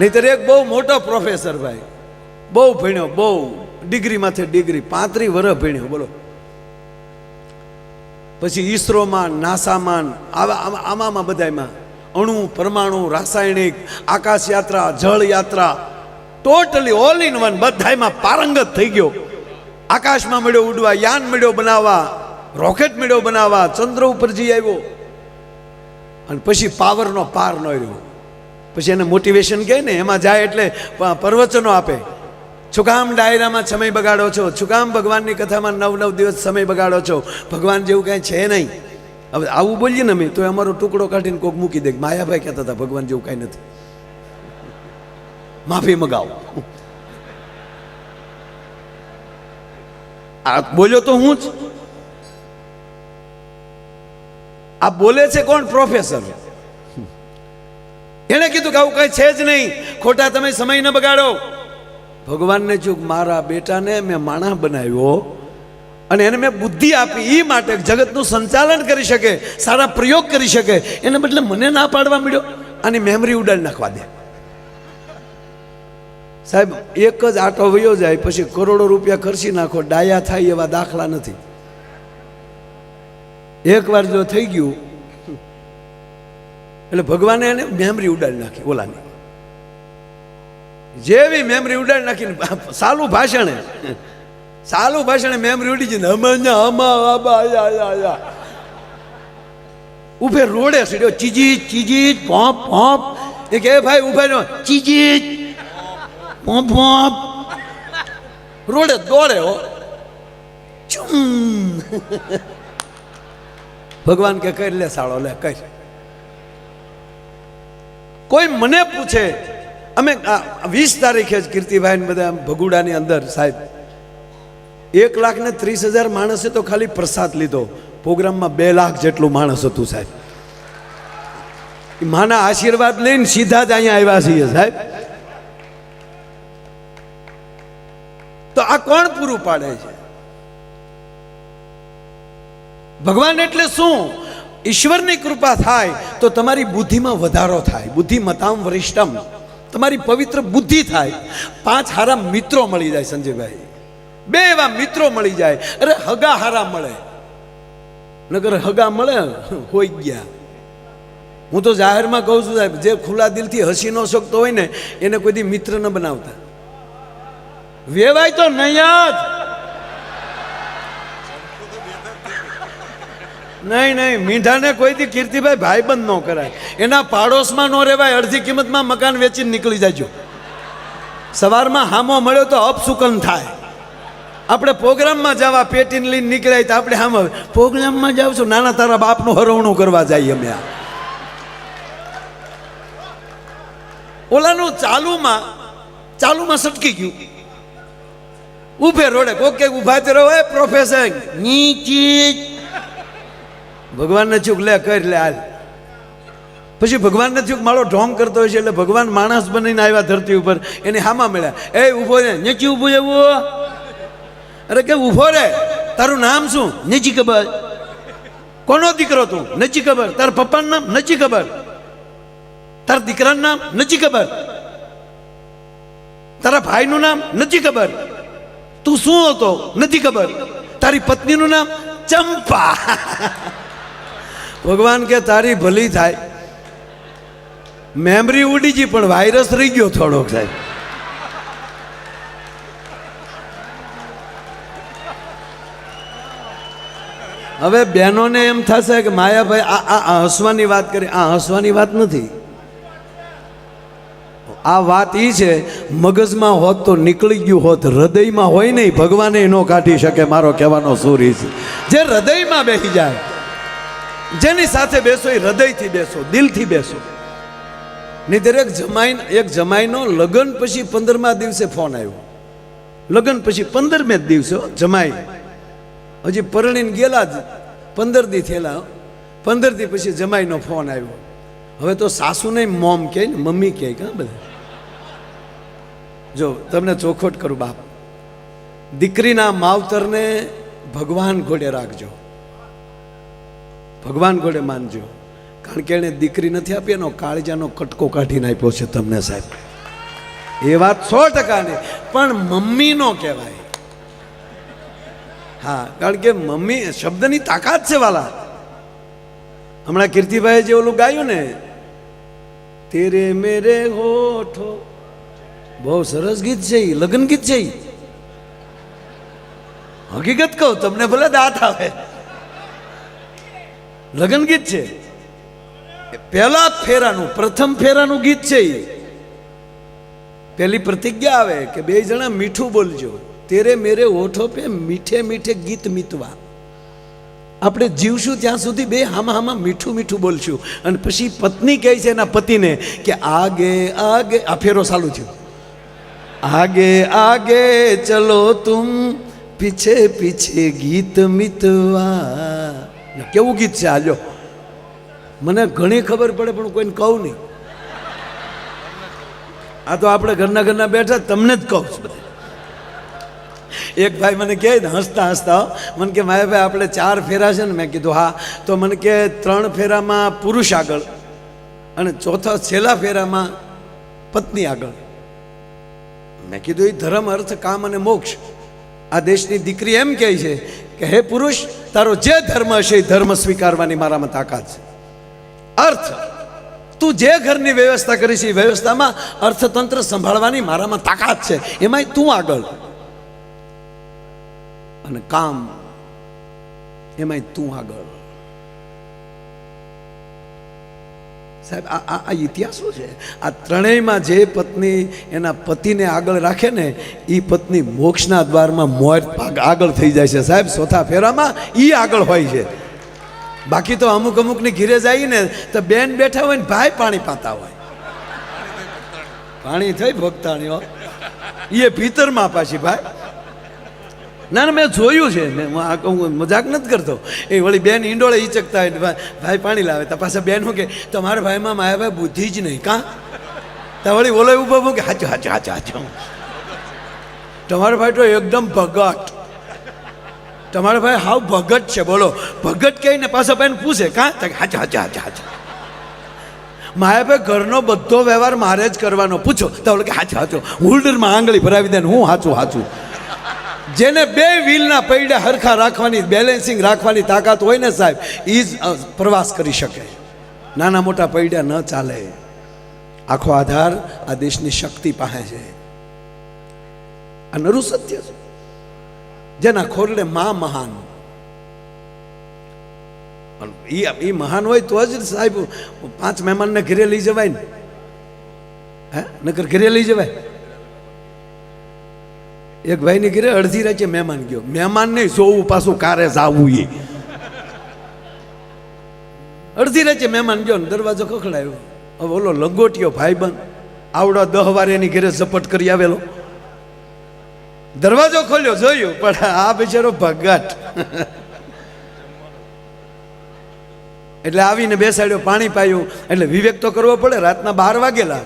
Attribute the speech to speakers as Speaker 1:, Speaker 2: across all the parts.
Speaker 1: નહીતર એક બહુ મોટો પ્રોફેસર ભાઈ. બહુ ભણ્યો, બહુ. ડિગ્રીમાંથી ડિગ્રી, પાંત્રી વર્ષ ભણ્યો, બોલો. પછી ઈસરોમાં, નાસામાં, આવા- આમાંમાં અણુ, પરમાણુ, રાસાયણિક આકાશ યાત્રા જળ યાત્રા ટોટલી ઓલ ઇન વન બધામાં પારંગત થઈ ગયો. આકાશમાં મળ્યો ઉડવા, યાન મળ્યો બનાવવા રોકેટ મળ્યો બનાવવા, ચંદ્ર ઉપર જઈ આવ્યો. અને પછી પાવરનો પાર ન રહ્યો પછી એને મોટિવેશન કહે ને, એમાં જાય એટલે પ્રવચનો આપે. છુકામ ડાયરામાં સમય બગાડો છો? છુકામ ભગવાનની કથામાં નવ નવ દિવસ સમય બગાડો છો? ભગવાન જેવું કાંઈ છે નહીં. હવે આવું બોલીએ ને અમે, તો અમારો ટુકડો કાઢીને કોક મૂકી દે માયાભાઈ કહેતા હતા, ભગવાન જેવું કાંઈ નથી. માફી મગાવો. આ બોલ્યો તો હું જ. આ બોલે છે કોણ? પ્રોફેસર. એણે કીધું કે આવું કઈ છે જ નહીં. ખોટા તમે સમય ન બગાડો. ભગવાનને ચૂક મારા બેટાને મેં માણસ બનાવ્યો અને એને મેં બુદ્ધિ આપી એ માટે જગતનું સંચાલન કરી શકે, સારા પ્રયોગ કરી શકે, એને બદલે મને ના પાડવા મળ્યો આની મેમરી ઉડાડી નાખવા દે. સાહેબ, એક જ આટો વયો જાય, પછી કરોડો રૂપિયા ખર્ચી નાખો, ડાયા થાય એવા દાખલા નથી. એકવાર જો થઈ ગયું એટલે ભગવાને એને મેમરી ઉડાડી નાખી, ઓલાની. જેવી મેમરી ઉડાડી નાખીને સાલું ભાષણ સાલું ભાષણ મેમરી ઉડી જઈને હમણાં હમા આયા ઉભે રોડે સીડ્યો ચીજી ચીજી પોપ પોપ એ કે ભાઈ ઉભે નો ચીજી પોપ પોપ રોડે દોડે હો. ચુમ. ભગવાન કે, કરી લે સાળો, લે કઈ કોઈ મને પૂછે, અમે વીસ તારીખે જ કીર્તિભાઈ ને બધા ભગુડાની અંદર સાહેબ, એક લાખ ને ત્રીસ હજાર માણસે તો ખાલી પ્રસાદ લીધો. પ્રોગ્રામમાં બે લાખ જેટલું માણસ હતું સાહેબ. માના આશીર્વાદ લઈને સીધા જ અહીંયા આવ્યા છીએ સાહેબ. તો આ કોણ પૂરું પાડે છે? ભગવાન એટલે શું? ઈશ્વરની કૃપા થાય તો તમારી બુદ્ધિમાં વધારો થાય. બુદ્ધિ મતામ વરિષ્ઠમ. તમારી પવિત્ર બુદ્ધિ થાય. પાંચ હારા મિત્રો મળી જાય સંજયભાઈ. બે એવા મિત્રો મળી જાય. અરે હગા હારા મળે. નગર હગા મળે હોઈ ગયા. હું તો જાહેરમાં કહું છું સાહેબ, જે ખુલ્લા દિલથી હસી ન શકતો હોય ને, એને કોઈ દી મિત્ર ન બનાવતા. વેવાય તો નહીં જ. નહીં નહીં, મીંઢાને કોઈથી કીર્તિભાઈ કીર્તિભાઈ ભાઈબંધ ન કરાય. એના પાડોશમાં ન રહેવાય, અડધી કિંમતમાં મકાન વેચીને નીકળી જાજો. સવારમાં હામો મળ્યો તો અપસુકન થાય. આપણે પ્રોગ્રામમાં જવા પેટીને લઈને નીકળાય તો આપણે હામ પ્રોગ્રામમાં જાવ છું, નાના તારા બાપનું હરવણું કરવા જઈએ અમે આ. ઓલાનું ચાલુમાં ચાલુમાં સટકી ગયું. ઉભે રોડે, કોક ઊભા તે રહો પ્રોફેસર નીચી ભગવાનને ચૂક લે, કરી, લે, હાલ. પછી ભગવાનને ચૂક માળો ઢોંગ કરતો હોય છે એટલે ભગવાન માણસ બનીને આવ્યા ધરતી ઉપર. એને હામાં મળ્યા. એ, ઊભો રે, નીચી ઊભો જવું અરે, કે ઊભો રે? તારું નામ શું? નીચી ખબર કોનો દીકરો તું? નચી ખબર તારા પપ્પાનું નામ? નચી ખબર તારા દીકરાનું નામ? નચી ખબર તારા ભાઈનું નામ? નથી ખબર તું શું હતો? નથી ખબર તારી પત્નીનું નામ? ચંપા. ભગવાન કે, તારી ભલી થાય. મેમરી ઉડી ગઈ, પણ વાયરસ રહી ગયો થોડોક સાહેબ. હવે બહેનોને એમ થશે કે, માયાભાઈ, આ આ હસવાની વાત કરી. આ હસવાની વાત નથી. આ વાત એ છે, મગજમાં હોત તો નીકળી ગયું હોત, હૃદયમાં હોય નહીં, ભગવાને ન કાઢી શકે, મારો કહેવાનો સુર છે. જે હૃદયમાં બેસી જાય જેની સાથે બેસો એ હૃદયથી બેસો, દિલથી બેસો. નહીં એક જમાઈ એક જમાઈનો લગ્ન પછી પંદરમા દિવસે ફોન આવ્યો. લગ્ન પછી પંદરમે જ દિવસે જમાઈ. હજી પરણીને ગયેલા જ પંદર દી થયેલા પંદર દી પછી જમાઈનો ફોન આવ્યો. હવે તો સાસુને મોમ કહે ને, મમ્મી કહે કાં બધા. જો, તમને ચોખવટ કરું બાપ. દીકરીના માવતરને ભગવાન ઘોડે રાખજો. ભગવાન ઘોડે માનજો. કારણ કે એણે દીકરી નથી આપી, એનો કાળજાનો કટકો કાઢીને આપ્યો છે તમને સાહેબ. એ વાત સો ટકાની. પણ મમ્મી નો કહેવાય. હા, કારણ કે મમ્મી શબ્દની તાકાત છે વાલા. હમણાં કીર્તિભાઈ જે ઓલું ગાયું ને, તેરે મેરે હોઠો. બહુ સરસ ગીત છે લગ્ન ગીત છે હકીકત કહું, તમને ભલે દાંત આવે. લગ્ન ગીત છે. પહેલા ફેરાનું, પ્રથમ ફેરાનું ગીત છે એ. પહેલી પ્રતિજ્ઞા આવે કે બે જણા મીઠું બોલજો. તેરે મેરે ઓઠો પે મીઠે મીઠે ગીત મીતવા. આપણે જીવશું ત્યાં સુધી બે હામાં હામાં મીઠું મીઠું બોલશું. અને પછી પત્ની કહે છે એના પતિને કે આગે આગે, આ ફેરો ચાલુ થયો. આગે આગે, ચલો તું પીછે પીછે ગીત મિતવા. કેવું ગીત છે આજો મને ઘણી ખબર પડે, પણ કોઈને કહું નહીં. આ તો આપણે ઘરના ઘરના બેઠા તમને જ કહું છું એક ભાઈ મને કહે ને, હસતા હસતા મને કે મારે ભાઈ, આપણે ચાર ફેરા છે ને. મેં કીધું, હા. તો મને કે, ત્રણ ફેરામાં પુરુષ આગળ અને ચોથા છેલ્લા ફેરામાં પત્ની આગળ. મેં કીધું એ ધર્મ, અર્થ, કામ અને મોક્ષ. આ દેશની દીકરી એમ કહે છે કે હે પુરુષ, તારો જે ધર્મ હશે એ ધર્મ સ્વીકારવાની મારામાં તાકાત છે. અર્થ, તું જે ઘરની વ્યવસ્થા કરી છે એ વ્યવસ્થામાં અર્થતંત્ર સંભાળવાની મારામાં તાકાત છે. એમાંય તું આગળ. અને કામ, એમાંય તું આગળ. સાહેબ, આ આ આ શું છે. આ ત્રણેયમાં જે પત્ની એના પતિને આગળ રાખે ને એ પત્ની મોક્ષના દ્વારમાં મોર આગળ થઈ જાય છે. સાહેબ, ચોથા ફેરામાં એ આગળ હોય છે. બાકી તો અમુક અમુકની ઘીરે જાય ને, તો બેન બેઠા હોય ને, ભાઈ પાણી પાતા હોય. પાણી થઈ ભક્તાણીઓ એ ભીતરમાં પાછી ભાઈ. ના ના, મેં જોયું છે. મેં હું આ કહું, મજાક નથી કરતો. એ વળી બેન ઈંડોળે ઈચકતા હોય, ભાઈ પાણી લાવે. તો પાછા બેન શું કે, તમારા ભાઈમાં માયા ભાઈ બુદ્ધિ જ નહીં, કાં? તો વળી ઓલો એવું ઊભો કે, હાચો હાચો હાચો હાચો. તમારો ભાઈ તો એકદમ ભગટ તમારો ભાઈ હાવ ભગત છે, બોલો. ભગત કહીને પાછા બેન પૂછે, કાં? તો હાચો હાચો હાચો હાચો. માયાભાઈ ઘરનો બધો વ્યવહાર મારે જ કરવાનો. પૂછો. તો કે, હાચો, હાચું. હોલ્ડરમાં આંગળી ભરાવી દે હું હાચું હાચું. જેને બે વ્હીલના પૈડા હરખા રાખવાની બેલેન્સિંગ રાખવાની તાકાત હોય ને સાહેબ એ જ પ્રવાસ કરી શકે. નાના મોટા પૈડા ન ચાલે. આખો આધાર આ દેશની શક્તિ પાસે છે. આ નરું સત્ય છે. જેના ખોરડે મા મહાન. એ મહાન હોય તો જ સાહેબ, પાંચ મહેમાનને ઘરે લઈ જવાય ને. હે? નકર ઘરે લઈ જવાય. એક ભાઈની ઘરે અડધી રાતે મહેમાન ગયો. મહેમાન નહીં, જોવું, પાછું કારે જાવું એ અડધી રાતે મહેમાન ગયો ને દરવાજો ખખડાયો. હવે ઓલો લંગોટિયો ભાઈબંધ આવડો દહ વાર એની ઘરે ઝપટ કરી આવેલો. દરવાજો ખોલ્યો, જોયું, પણ આ બિચારો ભગાટ એટલે આવીને બેસાડ્યો, પાણી પાયું. એટલે વિવેક તો કરવો પડે, રાતના બાર વાગેલા.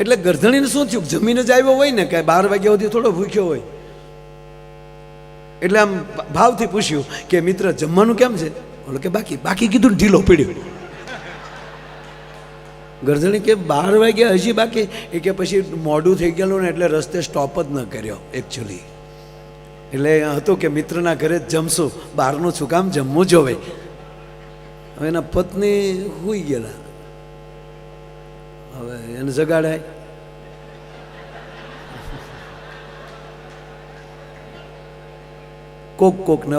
Speaker 1: એટલે ગરધણીને શું થયું? જમીને જ આવ્યો હોય ને કે બાર વાગ્યા સુધી થોડો ભૂખ્યો હોય. એટલે આમ ભાવથી પૂછ્યું કે, મિત્ર, જમવાનું કેમ છે? બોલો કે, બાકી બાકી કીધું ઢીલો પીડ્યો. ગરધણી કે, બાર વાગ્યા હજી બાકી? એ કે, પછી મોડું થઈ ગયેલું ને એટલે રસ્તે સ્ટોપ જ ન કર્યો એકચ્યુઅલી એટલે હતું કે, મિત્રના ઘરે જ જમશું. બહારનું શું કામ? જમવું જોવે હવે એના પત્ની હોઈ ગયેલા. હવે એને જગાડાય કોક કોક ને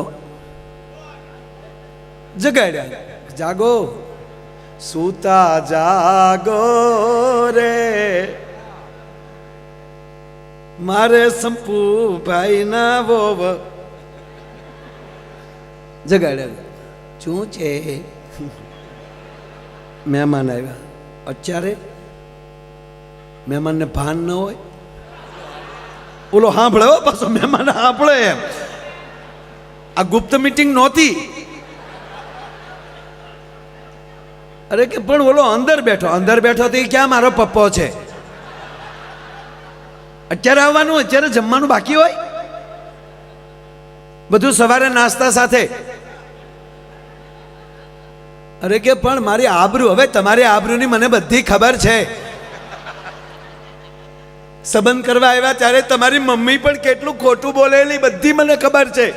Speaker 1: જગાડ્યા. જાગો. સૂતા જાગો રે. મારે સંપુ ભાઈ ના વોવ. જગાડ્યા. શું છે? મહેમાન આવ્યા. અત્યારે મહેમાનને ભાન ન હોય. ઓલો સાંભળે હો પાછો મહેમાન સાંભળે એમ. આ ગુપ્ત મીટિંગ નહોતી. અરે કે પણ ઓલો અંદર બેઠો. અંદર બેઠો તો એ ક્યાં મારો પપ્પો છે? અત્યારે આવવાનું અત્યારે જમવાનું બાકી હોય? બધું સવારે નાસ્તા સાથે. અરે કે પણ મારી આબરૂ, હવે તમારી આબરૂની મને બધી ખબર છે. સંબંધ કરવા આવ્યા ત્યારે તમારી મમ્મી પણ કેટલું ખોટું બોલેલી બધી મને ખબર છે.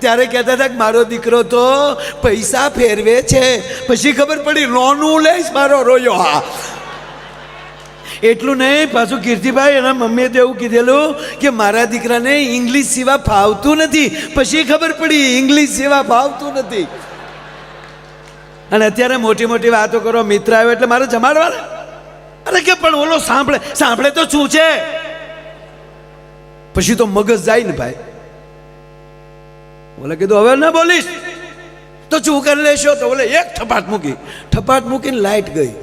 Speaker 1: ત્યારે કહેતા હતા કે મારો દીકરો તો પૈસા ફેરવે છે. પછી ખબર પડી લોનું લઈશ મારો રોયો. હા. એટલું નહીં, પાછું કીર્તિભાઈ એના મમ્મીએ તો એવું કીધેલું કે મારા દીકરાને ઇંગ્લિશ સિવા ફાવતું નથી. પછી ખબર પડી, ઇંગ્લિશ સિવા ફાવતું નથી. અને અત્યારે મોટી મોટી વાતો કરો, મિત્ર આવ્યો એટલે મારે જમાડવા અરે કે પણ ઓલો સાંભળે સાંભળે તો શું છે? પછી તો મગજ જાય ને ભાઈ. બોલે કીધું, હવે ના બોલીશ. તો શું કરી લેશો? તો બોલે એક ઠપાટ મૂકી. ઠપાટ મૂકીને લાઈટ ગઈ.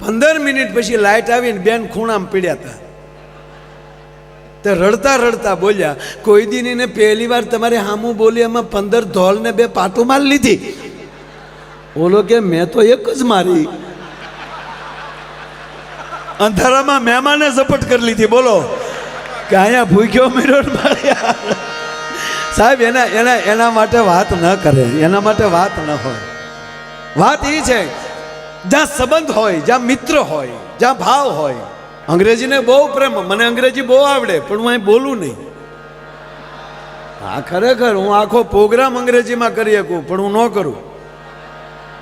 Speaker 1: પંદર મિનિટ પછી લાઈટ આવીને બેન ખૂણામાં પીડ્યા હતા. તે રડતા રડતા બોલ્યા, કોઈ દિન એને પહેલી વાર તમારે હામું બોલી એમાં પંદર ધોલ ને બે પાટું માર લીધી. બોલો કે, મેં તો એક જ મારી. અંધારામાં મહેમાને ઝપટ કરી લીધી, બોલો. કે અહીંયા ભૂખ્યો મેળો માર્યા સાહેબ, એના એના એના માટે વાત ન કરે. એના માટે વાત ન હોય. વાત એ છે, જ્યાં સંબંધ હોય, જ્યાં મિત્ર હોય, જ્યાં ભાવ હોય. અંગ્રેજીને બહુ પ્રેમ. મને અંગ્રેજી બહુ આવડે, પણ હું અહીં બોલું નહીં. હા, ખરેખર, હું આખો પ્રોગ્રામ અંગ્રેજીમાં કરી શકું, પણ હું ન કરું.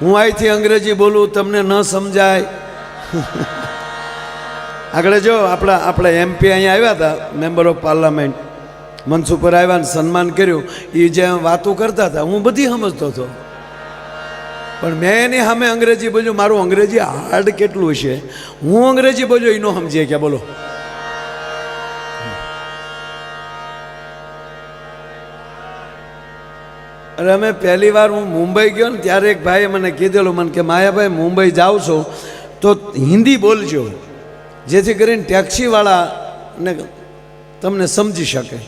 Speaker 1: હું અહીંથી અંગ્રેજી બોલું, તમને ન સમજાય. આગળ જો, આપણા આપણા એમપી અહીંયા આવ્યા હતા મેમ્બર ઓફ પાર્લામેન્ટ મંચ ઉપર આવ્યા ને સન્માન કર્યું. એ જે વાતો કરતા હતા, હું બધી સમજતો હતો. પણ મેં એની સામે અંગ્રેજી બોલ્યું, મારું અંગ્રેજી હાર્ડ કેટલું છે હું અંગ્રેજી બોલ્યો એનો સમજીએ કે બોલો. અને અમે પહેલી વાર હું મુંબઈ ગયો ને ત્યારે એક ભાઈએ મને કીધેલું, મને કે, માયાભાઈ, મુંબઈ જાઉં છો, તો હિન્દી બોલજો, જેથી કરીને ટેક્સીવાળાને તમને સમજી શકે.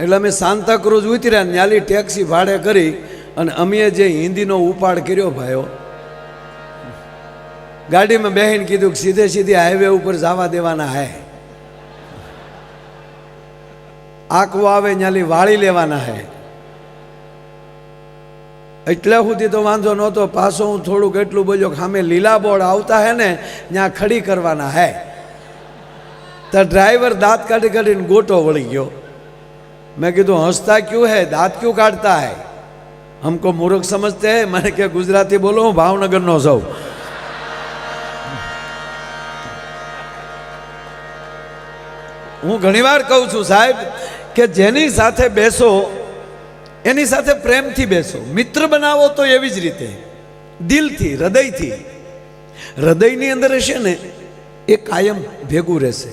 Speaker 1: એટલે અમે સાંતાક્રુઝ ઉતર્યા ન્યાલી ટેક્સી ભાડે કરી અને અમે જે હિન્દીનો ઉપાડ કર્યો ભાઈઓ, ગાડીમાં બેહીને કીધું કે સીધે સીધી હાઈવે ઉપર જવા દેવાના હે. આંકવો આવે ન્યાલી વાળી લેવાના હે. એટલે સુધી તો વાંધો નહોતો. પાછો હું થોડુંક એટલું બોલ્યો કે સામે લીલા બોર્ડ આવતા હે ને, ત્યાં ખડી કરવાના હે. તો ડ્રાઈવર દાંત કાઢી કાઢીને ગોટો વળી ગયો. મેં કીધું, હસતા ક્યું હે? દાંત ક્યું કાઢતા હે? હમકો મૂર્ખ સમજતે હે. મને કે, ગુજરાતી બોલો, હું ભાવનગરનો સૌ હું ઘણીવાર કહું છું, સાહેબ, કે જેની સાથે બેસો એની સાથે પ્રેમથી બેસો. મિત્ર બનાવો તો એવી જ રીતે. દિલથી, હૃદયથી. હૃદયની અંદર હશે ને, એ કાયમ ભેગું રહેશે.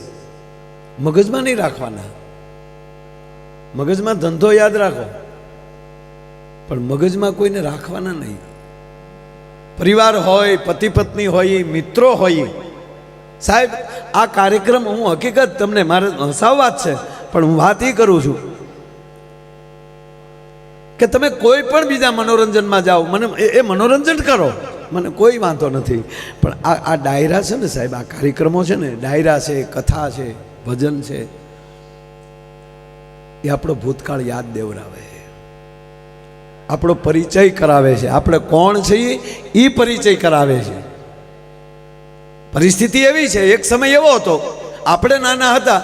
Speaker 1: મગજમાં નહીં રાખવાના. મગજમાં ધંધો યાદ રાખો. પણ મગજમાં કોઈને રાખવાના નહીં. પરિવાર હોય, પતિ પત્ની હોય, મિત્રો હોય. સાહેબ, આ કાર્યક્રમ હું હકીકત તમને મારે હસાવવા જ છે, પણ હું વાત એ કરું છું. કે તમે કોઈ પણ બીજા મનોરંજનમાં જાઓ, મને એ- મનોરંજન કરો. મને કોઈ વાંધો નથી. પણ આ આ ડાયરા છે ને સાહેબ, આ કાર્યક્રમો છે ને, ડાયરા છે, કથા છે, ભજન છે, એ આપણો ભૂતકાળ યાદ દેવરાવે. આપણો પરિચય કરાવે છે. આપણે કોણ છીએ એ પરિચય કરાવે છે. પરિસ્થિતિ એવી છે, એક સમય એવો હતો. આપણે નાના હતા,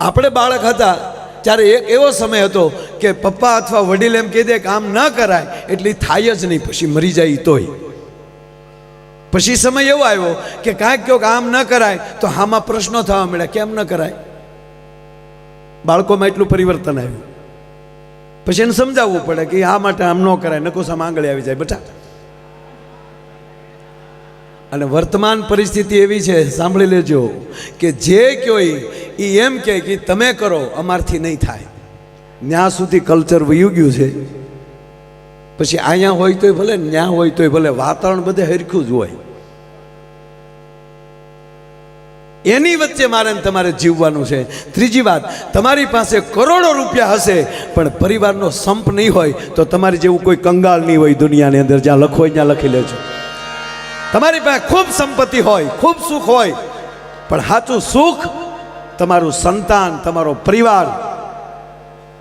Speaker 1: આપણે બાળક હતા ત્યારે એક એવો સમય હતો કે પપ્પા અથવા વડીલ એમ કહી દે કે આમ ન કરાય, એટલે થાય જ નહીં, પછી મરી જાય તોય. પછી સમય એવો આવ્યો કે કાંઈક કહો કે આમ ન કરાય, તો આમાં પ્રશ્નો થવા મળ્યા કેમ ન કરાય? બાળકોમાં એટલું પરિવર્તન આવ્યું. પછી એને સમજાવવું પડે કે આ માટે આમ ન કરાય નકોસામાં આંગળી આવી જાય, બેટા. અને વર્તમાન પરિસ્થિતિ એવી છે, સાંભળી લેજો, કે જે કયો એ એમ કહે કે તમે કરો, અમારથી નહીં થાય. ત્યાં સુધી કલ્ચર વયું ગયું છે. પછી અહીંયા હોય તોય ભલે ત્યાં હોય તોય ભલે, વાતાવરણ બધે હરખું જ હોય. એની વચ્ચે મારે તમારે જીવવાનું છે. ત્રીજી વાત, તમારી પાસે કરોડો રૂપિયા હશે, પણ પરિવારનો સંપ નહીં હોય, તો તમારી જેવું કોઈ કંગાળ નહીં હોય દુનિયાની અંદર, જ્યાં લખો ત્યાં લખી લેજો. તમારી પાસે ખૂબ સંપત્તિ હોય, ખૂબ સુખ હોય, પણ સાચું સુખ તમારું સંતાન, તમારો પરિવાર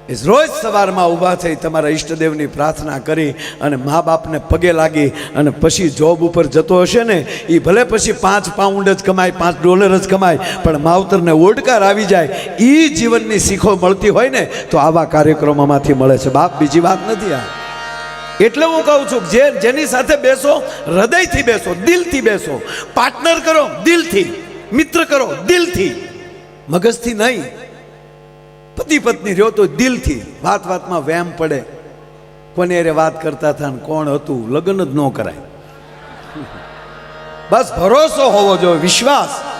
Speaker 1: એ રોજ સવારમાં ઊભા થઈ તમારા ઈષ્ટદેવની પ્રાર્થના કરી અને મા બાપને પગે લાગી અને પછી જોબ ઉપર જતો હશે ને એ ભલે પછી પાંચ પાઉન્ડ જ કમાય, પાંચ ડોલર જ કમાય, પણ માવતરને ઓડકાર આવી જાય એ જીવનની શીખો મળતી હોય ને, તો આવા કાર્યક્રમોમાંથી મળે છે. બાપ, બીજી વાત નથી આ. એટલે હું કહું છું જે જેની સાથે બેસો, હૃદયથી બેસો, દિલથી બેસો. પાર્ટનર કરો, દિલથી. મિત્ર કરો, દિલથી. મગજથી નહીં. પતિ પત્ની રહ્યો તો દિલથી. વાત વાતમાં વહેમ પડે. કોને અરે વાત કરતા હતા કોણ હતું? લગ્ન જ ન કરાય. બસ ભરોસો હોવો જોઈએ, વિશ્વાસ.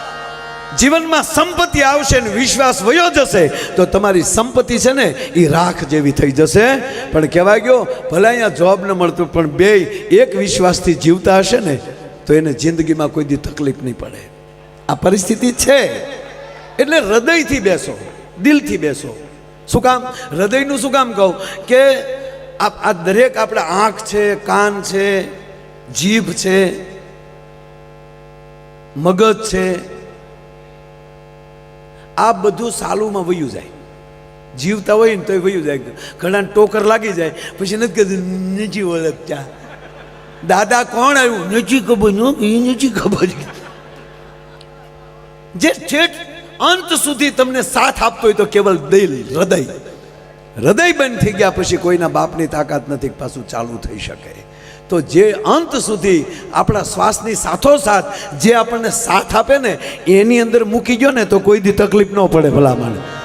Speaker 1: જીવનમાં સંપત્તિ આવશે ને વિશ્વાસ વયો જશે, તો તમારી સંપત્તિ છે ને એ રાખ જેવી થઈ જશે. પણ કહેવાય ગયો, ભલે અહીંયા જોબ ન મળતું, પણ બે એક વિશ્વાસથી જીવતા હશે ને, તો એને જિંદગીમાં કોઈ દી તકલીફ નહીં પડે. આ પરિસ્થિતિ છે. એટલે હૃદયથી બેસો, દિલથી બેસો. શું કામ? હૃદયનું શું કામ કહું? કે આ આ દરેક આપણે આંખ છે, કાન છે, જીભ છે, મગજ છે આ બધું સાલુમાં વયું જાય. જીવતા હોય ને તોય વયું જાય. ઘણા ટોકર લાગી જાય. પછી નથી કહેતું નથી ઓળખતા. દાદા કોણ આવ્યું? નથી ખબર નથી ખબર જે છેઠ અંત સુધી તમને સાથ આપતો હોય તો કેવલ દિલ હૃદય. હૃદય બંધ થઈ ગયા પછી કોઈના બાપની તાકાત નથી પાછું ચાલુ થઈ શકે. તો જે અંત સુધી આપણા શ્વાસની સાથોસાથ જે આપણને સાથ આપે ને, એની અંદર મૂકી ગયો ને તો કોઈ દી તકલીફ ન પડે ભલામણ.